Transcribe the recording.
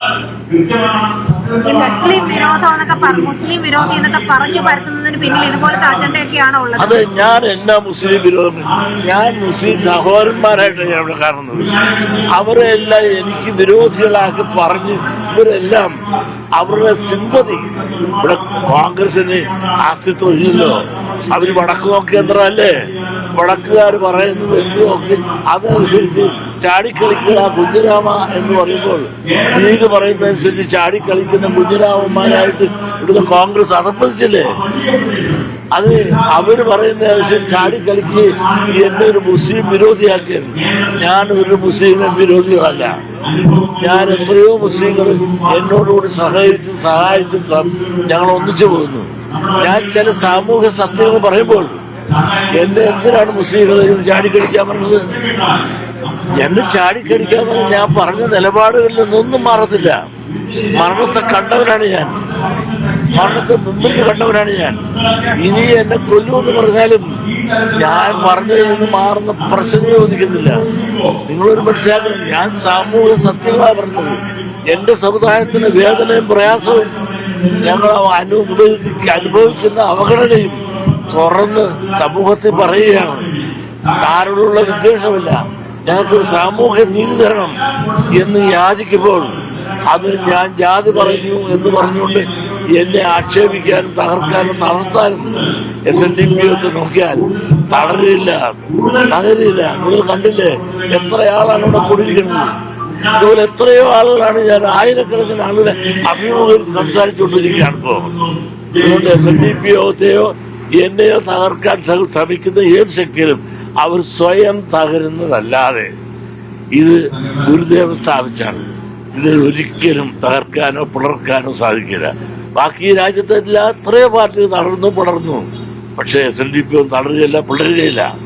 ഈ മുസ്ലിം വിരോധം എന്നൊക്കെ മുസ്ലിം വിരോധി എന്നൊക്കെ പറഞ്ഞു പരത്തുന്നതിന് പിന്നിൽ ഇതുപോലത്തെ അജണ്ടയൊക്കെയാണോ ഉള്ളത്? അതെ ഞാൻ എന്നാ മുസ്ലിം വിരോധം ഞാൻ മുസ്ലിം സഹോദരന്മാരായിട്ടാണ് ഞാൻ ഇവിടെ കാണുന്നത്. അവരെല്ലാം എനിക്ക് വിരോധികളാക്കി പറഞ്ഞ് ഇവരെല്ലാം അവരുടെ സിമ്പതി ഇവിടെ കോൺഗ്രസിന് അസ്തിത്വം ഇല്ലല്ലോ. അവർ വടക്കു നോക്കേന്ദ്രമല്ലേ വടക്കുകാർ പറയുന്നത് എന്തുമൊക്കെ അതനുസരിച്ച് ചാടിക്കളിക്കുക കുഞ്ഞിരാമ എന്ന് പറയുമ്പോൾ ലീഗ് പറയുന്നതനുസരിച്ച് ചാടിക്കളിക്കുന്ന കുഞ്ഞിരാമന്മാരായിട്ട് ഇവിടുത്തെ കോൺഗ്രസ് അർപ്പതിച്ചില്ലേ അത് അവർ പറയുന്നതനുസരിച്ച് ചാടിക്കളിക്ക് എന്നെ ഒരു മുസ്ലിം വിരോധിയാക്കിയത് ഞാൻ ഒരു മുസ്ലിം വിരോധികളല്ല ഞാൻ എത്രയോ മുസ്ലിങ്ങൾ എന്നോടുകൂടി സഹകരിച്ചും സഹായിച്ചും ഞങ്ങൾ ഒന്നിച്ചു പോകുന്നു. ഞാൻ ചില സാമൂഹ്യ സത്യങ്ങൾ പറയുമ്പോൾ എന്നെ എന്തിനാണ് മുസ്ലിങ്ങൾ ചാടിക്കടിക്കാൻ പറഞ്ഞത്? എന്നെ ചാടിക്കടിക്കാൻ പറഞ്ഞ ഞാൻ പറഞ്ഞ നിലപാടുകളിൽ നിന്നൊന്നും മാറത്തില്ല. മരണത്തെ കണ്ടവനാണ് ഞാൻ. മരണത്തെ മുമ്പിൽ കണ്ടവനാണ് ഞാൻ. ഇനി എന്നെ കൊല്ലുമെന്ന് പറഞ്ഞാലും ഞാൻ പറഞ്ഞതിൽ നിന്ന് മാറുന്ന പ്രശ്നം ചോദിക്കുന്നില്ല. നിങ്ങളൊരു മനസ്സിലാക്കണം ഞാൻ സാമൂഹിക സത്യങ്ങളാണ് പറഞ്ഞത്. എന്റെ സമുദായത്തിന് വേദനയും പ്രയാസവും ഞങ്ങൾ അനുഭവിക്ക അനുഭവിക്കുന്ന അവഗണനയും തുറന്ന് സമൂഹത്തിൽ പറയുകയാണ് ആരോടുള്ള വിദ്വേഷമില്ല ഞങ്ങൾക്കൊരു സാമൂഹ്യ നീതി തരണം എന്ന് യാചിക്കുമ്പോൾ അത് ഞാൻ ജാതി പറഞ്ഞു എന്ന് പറഞ്ഞുകൊണ്ട് എന്നെ ആക്ഷേപിക്കാനും തകർക്കാനും നടത്താനും എസ് എൻ ഡി പി ഒക്കെ നോക്കിയാൽ തളരില്ല തകരില്ല നിങ്ങൾ കണ്ടില്ലേ എത്ര ആളാണ് ഇവിടെ കൂടിയിരിക്കുന്നത് ഇതുപോലെ എത്രയോ ആളുകളാണ് ഞാൻ ആയിരക്കണക്കിന് ആളുകളെ അഭിമുഖീകരിച്ച് സംസാരിച്ചുകൊണ്ടിരിക്കുകയാണ് ഇപ്പോൾ അതുകൊണ്ട് എസ് എൻ ഡി പി യോഗത്തെയോ എന്നെയോ തകർക്കാൻ ശ്ര- ശ്രമിക്കുന്ന ഏത് ശക്തിയിലും അവർ സ്വയം തകരുന്നതല്ലാതെ ഇത് ഗുരുദേവൻ സ്ഥാപിച്ചാണ്. ഇത് ഒരിക്കലും തകർക്കാനോ പിളർക്കാനോ സാധിക്കില്ല. ബാക്കി രാജ്യത്തെ എല്ലാ എത്രയോ പാർട്ടികൾ തളർന്നു പിളർന്നു. പക്ഷേ എസ് എൻ ഡി പി ഒന്നും തളരുകയില്ല പിളരുകയില്ല.